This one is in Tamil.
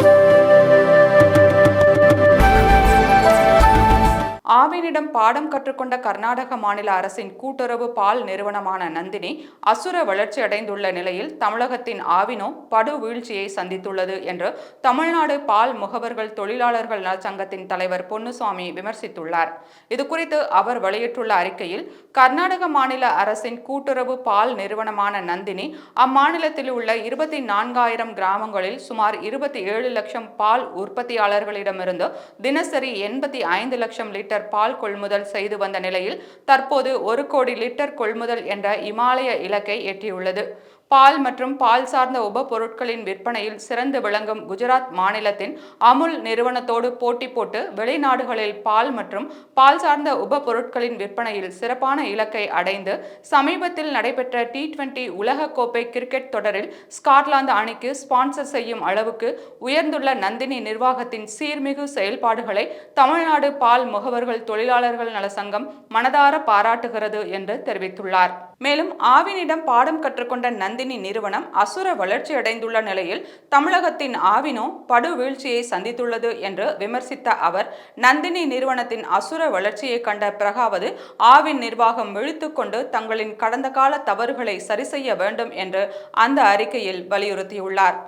Thank you. ஆவினிடம் பாடம் கற்றுக்கொண்ட கர்நாடக மாநில அரசின் கூட்டுறவு பால் நிறுவனமான நந்தினி அசுர வளர்ச்சி அடைந்துள்ள நிலையில் தமிழகத்தின் ஆவினோ படு வீழ்ச்சியை சந்தித்துள்ளது என்று தமிழ்நாடு பால் முகவர்கள் தொழிலாளர்கள் நலச்சங்கத்தின் தலைவர் பொன்னுசாமி விமர்சித்துள்ளார். இதுகுறித்து அவர் வெளியிட்டுள்ள அறிக்கையில் கர்நாடக மாநில அரசின் கூட்டுறவு பால் நிறுவனமான நந்தினி அம்மாநிலத்தில் உள்ள இருபத்தி நான்காயிரம் கிராமங்களில் சுமார் இருபத்தி ஏழு லட்சம் பால் உற்பத்தியாளர்களிடமிருந்து தினசரி எண்பத்தி ஐந்து லட்சம் லிட்டர் பால் கொள்முதல் செய்து வந்த நிலையில் தற்போது ஒரு கோடி லிட்டர் கொள்முதல் என்ற இமாலய இலக்கை எட்டியுள்ளது. பால் மற்றும் பால் சார்ந்த உப பொருட்களின் விற்பனையில் சிறந்து விளங்கும் குஜராத் மாநிலத்தின் அமுல் நிறுவனத்தோடு போட்டி போட்டு வெளிநாடுகளில் பால் மற்றும் பால் சார்ந்த உப பொருட்களின் விற்பனையில் சிறப்பான இலக்கை அடைந்து சமீபத்தில் நடைபெற்ற டி டுவெண்டி உலகக்கோப்பை கிரிக்கெட் தொடரில் ஸ்காட்லாந்து அணிக்கு ஸ்பான்சர் செய்யும் அளவுக்கு உயர்ந்துள்ள நந்தினி நிர்வாகத்தின் சீர்மிகு செயல்பாடுகளை தமிழ்நாடு பால் முகவர்கள் தொழிலாளர்கள் நல சங்கம் மனதார பாராட்டுகிறது என்று தெரிவித்துள்ளார். மேலும் ஆவினிடம் பாடம் கற்றுக்கொண்ட நந்தினி நிறுவனம் அசுர வளர்ச்சி அடைந்துள்ள நிலையில் தமிழகத்தின் ஆவினோ படுவீழ்ச்சியை சந்தித்துள்ளது என்று விமர்சித்த அவர் நந்தினி நிறுவனத்தின் அசுர வளர்ச்சியை கண்ட பிரகாவது ஆவின் நிர்வாகம் விழித்துக்கொண்டு தங்களின் கடந்த கால தவறுகளை சரிசெய்ய வேண்டும் என்று அந்த அறிக்கையில் வலியுறுத்தியுள்ளார்.